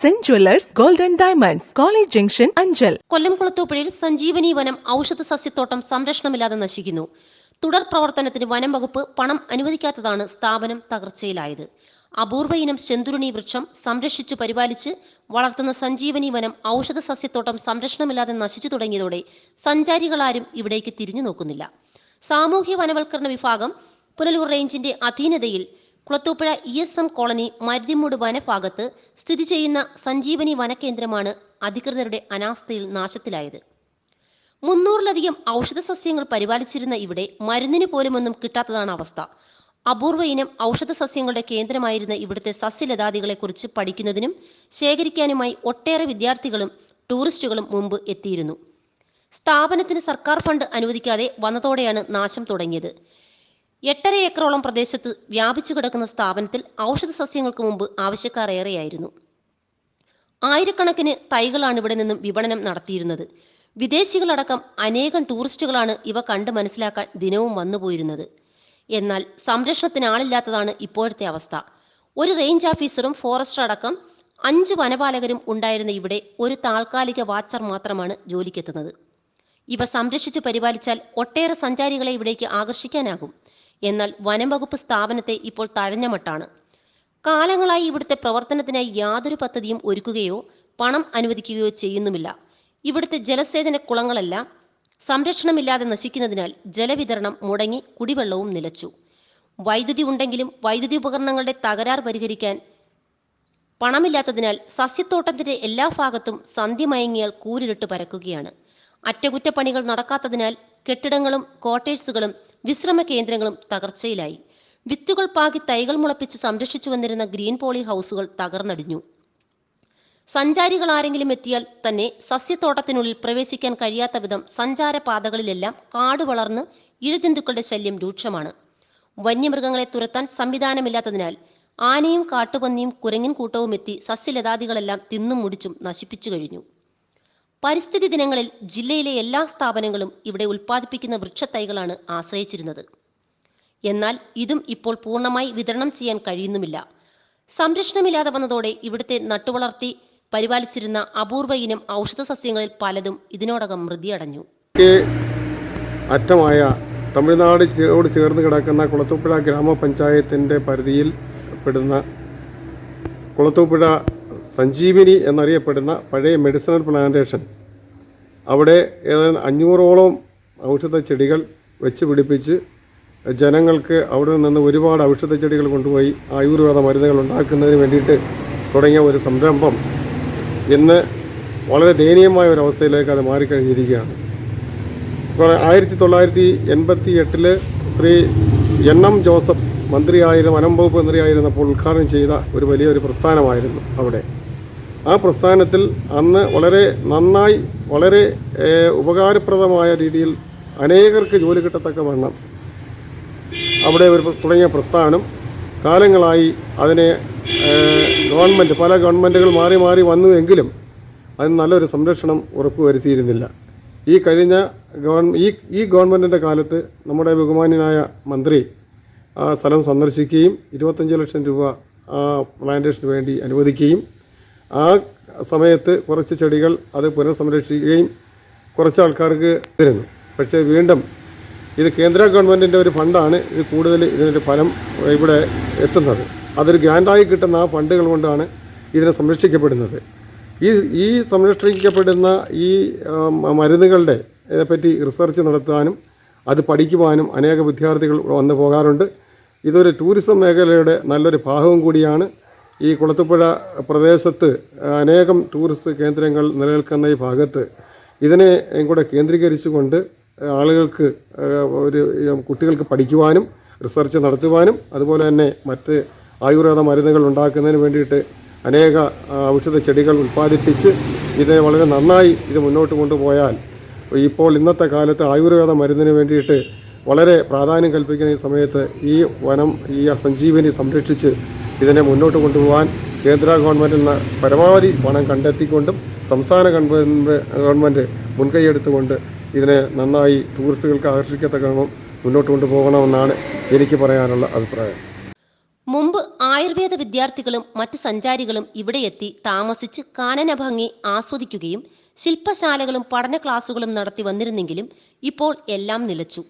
Cent jewellers golden diamonds college junction Anchal Kollam കുളത്തൂപ്പുഴയിൽ Sanjeevani വനം ഔഷധ സസ്യത്തോട്ടം സംരക്ഷണമില്ലാതെ നശിക്കുന്നു. തുടർ പ്രവർത്തനത്തിന് വനം വകുപ്പ് പണം അനുവദിക്കാത്തതാണ് സ്ഥാപനം തകർച്ചയിലായത്. അപൂർവ ഇനം ചെന്തുരുണി വൃക്ഷം സംരക്ഷിച്ചു പരിപാലിച്ച് വളർത്തുന്ന സഞ്ജീവനി വനം ഔഷധ സസ്യത്തോട്ടം സംരക്ഷണമില്ലാതെ നശിച്ചു തുടങ്ങിയതോടെ സഞ്ചാരികളാരും ഇവിടേക്ക് തിരിഞ്ഞു നോക്കുന്നില്ല സാമൂഹ്യ വനവൽക്കരണ വിഭാഗം പുനലൂർ റേഞ്ചിന്റെ അധീനതയിൽ Kulathupuzha E S M colony Maruthimoodu വനഭാഗത്ത് സ്ഥിതി ചെയ്യുന്ന സഞ്ജീവനി വനകേന്ദ്രമാണ് അധികൃതരുടെ അനാസ്ഥയിൽ നാശത്തിലായത്. മുന്നൂറിലധികം ഔഷധ സസ്യങ്ങൾ പരിപാലിച്ചിരുന്ന ഇവിടെ മരുന്നിന് പോലുമൊന്നും കിട്ടാത്തതാണ് അവസ്ഥ. അപൂർവ ഇനം ഔഷധ സസ്യങ്ങളുടെ കേന്ദ്രമായിരുന്ന ഇവിടുത്തെ സസ്യലതാദികളെക്കുറിച്ച് പഠിക്കുന്നതിനും ശേഖരിക്കാനുമായി ഒട്ടേറെ വിദ്യാർത്ഥികളും ടൂറിസ്റ്റുകളും മുമ്പ് എത്തിയിരുന്നു. സ്ഥാപനത്തിന് സർക്കാർ ഫണ്ട് അനുവദിക്കാതെ വന്നതോടെയാണ് നാശം തുടങ്ങിയത്. എട്ടര ഏക്കറോളം പ്രദേശത്ത് വ്യാപിച്ചു കിടക്കുന്ന സ്ഥാപനത്തിൽ ഔഷധ സസ്യങ്ങൾക്ക് മുമ്പ് ആവശ്യക്കാർ ഏറെയായിരുന്നു ആയിരക്കണക്കിന് തൈകളാണ് ഇവിടെ നിന്നും വിപണനം നടത്തിയിരുന്നത്. വിദേശികളടക്കം അനേകം ടൂറിസ്റ്റുകളാണ് ഇവ കണ്ട് മനസ്സിലാക്കാൻ ദിനവും വന്നുപോയിരുന്നത് എന്നാൽ സംരക്ഷണത്തിന് ആളില്ലാത്തതാണ് ഇപ്പോഴത്തെ അവസ്ഥ. ഒരു റേഞ്ച് ഓഫീസറും ഫോറസ്റ്റർ അടക്കം അഞ്ച് വനപാലകരും ഉണ്ടായിരുന്ന ഇവിടെ ഒരു താൽക്കാലിക വാച്ചർ മാത്രമാണ് ജോലിക്കെത്തുന്നത്. ഇവ സംരക്ഷിച്ചു പരിപാലിച്ചാൽ ഒട്ടേറെ സഞ്ചാരികളെ ഇവിടേക്ക് ആകർഷിക്കാനാകും. എന്നാൽ വനം വകുപ്പ് സ്ഥാപനത്തെ ഇപ്പോൾ തഴഞ്ഞമട്ടാണ് കാലങ്ങളായി ഇവിടുത്തെ പ്രവർത്തനത്തിനായി യാതൊരു പദ്ധതിയും ഒരുക്കുകയോ പണം അനുവദിക്കുകയോ ചെയ്യുന്നുമില്ല. ഇവിടുത്തെ ജലസേചന കുളങ്ങളെല്ലാം സംരക്ഷണമില്ലാതെ നശിക്കുന്നതിനാൽ ജലവിതരണം മുടങ്ങി കുടിവെള്ളവും നിലച്ചു. വൈദ്യുതി ഉണ്ടെങ്കിലും വൈദ്യുതി ഉപകരണങ്ങളുടെ തകരാർ പരിഹരിക്കാൻ പണമില്ലാത്തതിനാൽ സസ്യത്തോട്ടത്തിന്റെ എല്ലാ ഭാഗത്തും സന്ധ്യ മയങ്ങിയാൽ കൂരിരുട്ട് പരക്കുകയാണ്. അറ്റകുറ്റപ്പണികൾ നടക്കാത്തതിനാൽ കെട്ടിടങ്ങളും ക്വാർട്ടേഴ്സുകളും വിശ്രമ കേന്ദ്രങ്ങളും തകർച്ചയിലായി. വിത്തുകൾ പാകി തൈകൾ മുളപ്പിച്ച് സംരക്ഷിച്ചു വന്നിരുന്ന ഗ്രീൻ പോളി ഹൗസുകൾ തകർന്നടിഞ്ഞു. സഞ്ചാരികൾ ആരെങ്കിലും എത്തിയാൽ തന്നെ സസ്യത്തോട്ടത്തിനുള്ളിൽ പ്രവേശിക്കാൻ കഴിയാത്ത വിധം സഞ്ചാരപാതകളിലെല്ലാം കാട് വളർന്ന് ഇഴജന്തുക്കളുടെ ശല്യം രൂക്ഷമാണ്. വന്യമൃഗങ്ങളെ തുരത്താൻ സംവിധാനമില്ലാത്തതിനാൽ ആനയും കാട്ടുപന്നിയും കുരങ്ങിൻ കൂട്ടവും എത്തി സസ്യലതാദികളെല്ലാം തിന്നും മുടിച്ചും നശിപ്പിച്ചു കഴിഞ്ഞു. പരിസ്ഥിതി ദിനങ്ങളിൽ ജില്ലയിലെ എല്ലാ സ്ഥാപനങ്ങളും ഇവിടെ ഉൽപ്പാദിപ്പിക്കുന്ന വൃക്ഷത്തൈകളാണ് ആശ്രയിച്ചിരുന്നത്. എന്നാൽ ഇതും ഇപ്പോൾ പൂർണമായി വിതരണം ചെയ്യാൻ കഴിയുന്നുമില്ല. സംരക്ഷണമില്ലാതെ വന്നതോടെ ഇവിടുത്തെ നട്ടുവളർത്തി പരിപാലിച്ചിരുന്ന അപൂർവ ഇനം ഔഷധ സസ്യങ്ങളിൽ പലതും ഇതിനോടകം മൃതിയടഞ്ഞു. അറ്റമായ തമിഴ്നാട് ചേർന്ന് ചേർന്ന് കിടക്കുന്ന കുളത്തൂപ്പുഴ ഗ്രാമപഞ്ചായത്തിന്റെ പരിധിയിൽ പെടുന്ന കുളത്തൂപ്പുഴ സഞ്ജീവിനി എന്നറിയപ്പെടുന്ന പഴയ മെഡിസിനൽ പ്ലാന്റേഷൻ. അവിടെ ഏതാണ്ട് അഞ്ഞൂറോളം ഔഷധ ചെടികൾ വെച്ച് പിടിപ്പിച്ച് ജനങ്ങൾക്ക് അവിടെ നിന്ന് ഒരുപാട് ഔഷധ ചെടികൾ കൊണ്ടുപോയി ആയുർവേദ മരുന്നുകൾ ഉണ്ടാക്കുന്നതിന് വേണ്ടിയിട്ട് തുടങ്ങിയ ഒരു സംരംഭം ഇന്ന് വളരെ ദയനീയമായ ഒരു അവസ്ഥയിലേക്ക് അത് മാറിക്കഴിഞ്ഞിരിക്കുകയാണ്. കുറെ ആയിരത്തി തൊള്ളായിരത്തി എൺപത്തി എട്ടിൽ ശ്രീ എൻ എം ജോസഫ് മന്ത്രിയായിരുന്ന വനം വകുപ്പ് മന്ത്രിയായിരുന്നപ്പോൾ ഉദ്ഘാടനം ചെയ്ത ഒരു വലിയൊരു പ്രസ്ഥാനമായിരുന്നു അവിടെ. ആ പ്രസ്ഥാനത്തിൽ അന്ന് വളരെ നന്നായി വളരെ ഉപകാരപ്രദമായ രീതിയിൽ അനേകർക്ക് ജോലി കിട്ടത്തക്ക വണ്ണം അവിടെ ഒരു തുടങ്ങിയ പ്രസ്ഥാനം. കാലങ്ങളായി അതിനെ ഗവൺമെന്റ് പല ഗവൺമെന്റുകൾ മാറി മാറി വന്നു എങ്കിലും അതിന് നല്ലൊരു സംരക്ഷണം ഉറപ്പുവരുത്തിയിരുന്നില്ല. ഈ കഴിഞ്ഞ ഗവൺ ഈ ഈ ഗവൺമെന്റിന്റെ കാലത്ത് നമ്മുടെ ബഹുമാന്യനായ മന്ത്രി ആ സ്ഥലം സന്ദർശിക്കുകയും ഇരുപത്തഞ്ച് ലക്ഷം രൂപ ആ പ്ലാന്റേഷന് വേണ്ടി അനുവദിക്കുകയും ആ സമയത്ത് കുറച്ച് ചെടികൾ അത് പുനഃസംരക്ഷിക്കുകയും കുറച്ച് ആൾക്കാർക്ക് തരുന്നു. പക്ഷേ വീണ്ടും ഇത് കേന്ദ്ര ഗവൺമെന്റിന്റെ ഒരു ഫണ്ടാണ്. ഇത് കൂടുതൽ ഇതിന്റെ ഫലം ഇവിടെ എത്തുന്നത്. അതൊരു ഗ്രാൻഡായി കിട്ടുന്ന ആ ഫണ്ടുകൾ കൊണ്ടാണ് ഇതിനെ സംരക്ഷിക്കപ്പെടുന്നത്. ഈ ഈ സംരക്ഷിക്കപ്പെടുന്ന ഈ മരുന്നുകളുടെ പറ്റി റിസർച്ച് നടത്താനും അത് പഠിക്കുവാനും അനേക വിദ്യാർത്ഥികൾ വന്നു പോകാറുണ്ട്. ഇതൊരു ടൂറിസം മേഖലയുടെ നല്ലൊരു ഭാഗവും കൂടിയാണ്. ഈ കുളത്തുപുഴ പ്രദേശത്ത് അനേകം ടൂറിസ്റ്റ് കേന്ദ്രങ്ങൾ നിലനിൽക്കുന്ന ഈ ഭാഗത്ത് ഇതിനെ കൂടെ കേന്ദ്രീകരിച്ചുകൊണ്ട് ആളുകൾക്ക് ഒരു കുട്ടികൾക്ക് പഠിക്കുവാനും റിസർച്ച് നടത്തുവാനും അതുപോലെ തന്നെ മറ്റ് ആയുർവേദ മരുന്നുകൾ ഉണ്ടാക്കുന്നതിന് വേണ്ടിയിട്ട് അനേക ഔഷധ ചെടികൾ ഉൽപ്പാദിപ്പിച്ച് ഇത് വളരെ നന്നായി ഇത് മുന്നോട്ട് കൊണ്ടുപോയാൽ ഇപ്പോൾ ഇന്നത്തെ കാലത്ത് ആയുർവേദ മരുന്നിന് വേണ്ടിയിട്ട് വളരെ പ്രാധാന്യം കൽപ്പിക്കുന്ന ഈ സമയത്ത് ഈ വനം ഈ സഞ്ജീവനി സംരക്ഷിച്ച് ഇതിനെ മുന്നോട്ട് കൊണ്ടുപോകാൻ കേന്ദ്ര ഗവൺമെന്റിൽ നിന്ന് പരമാവധി പണം കണ്ടെത്തിക്കൊണ്ടും സംസ്ഥാന ഗവൺമെന്റ് ഗവൺമെന്റ് മുൻകൈയെടുത്തുകൊണ്ട് ഇതിനെ നന്നായി ടൂറിസ്റ്റുകൾക്ക് ആകർഷിക്കത്തക്ക മുന്നോട്ട് കൊണ്ടുപോകണമെന്നാണ് എനിക്ക് പറയാനുള്ള അഭിപ്രായം. മുമ്പ് ആയുർവേദ വിദ്യാർത്ഥികളും മറ്റ് സഞ്ചാരികളും ഇവിടെ എത്തി താമസിച്ച് കാനന ഭംഗി ആസ്വദിക്കുകയും ശില്പശാലകളും പഠന ക്ലാസുകളും നടത്തി വന്നിരുന്നെങ്കിലും ഇപ്പോൾ എല്ലാം നിലച്ചു.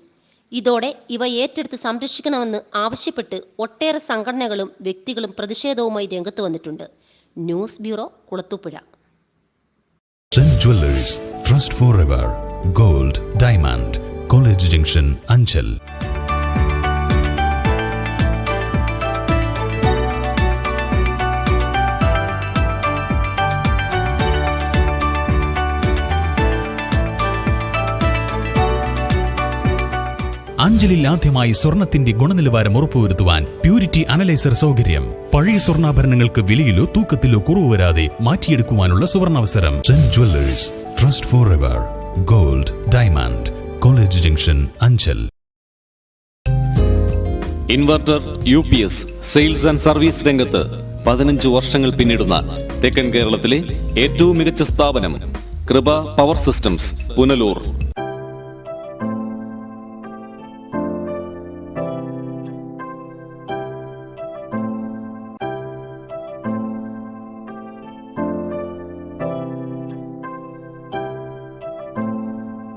ഇതോടെ ഇവ ഏറ്റെടുത്ത് സംരക്ഷിക്കണമെന്ന് ആവശ്യപ്പെട്ട് ഒട്ടേറെ സംഘടനകളും വ്യക്തികളും പ്രതിഷേധവുമായി രംഗത്ത് വന്നിട്ടുണ്ട്. News bureau Kulathupuzha. Jewellers trust forever gold diamond college junction Anchal അഞ്ചലിൽ ആദ്യമായി സ്വർണത്തിന്റെ ഗുണനിലവാരം ഉറപ്പുവരുത്തുവാൻ പ്യൂരിറ്റി അനലൈസർ സൗകര്യം. പഴയ സ്വർണാഭരണങ്ങൾക്ക് വിലയിലോ തൂക്കത്തിലോ കുറവ് വരാതെ മാറ്റിയെടുക്കുവാനുള്ള സുവർണാവസരം. Cent jewellers trust forever gold diamond college junction Anchal inverter U P S sales and service രംഗത്ത് പതിനഞ്ച് വർഷങ്ങൾ പിന്നിടുന്ന തെക്കൻ കേരളത്തിലെ ഏറ്റവും മികച്ച സ്ഥാപനം കൃപ പവർ സിസ്റ്റംസ് പുനലൂർ.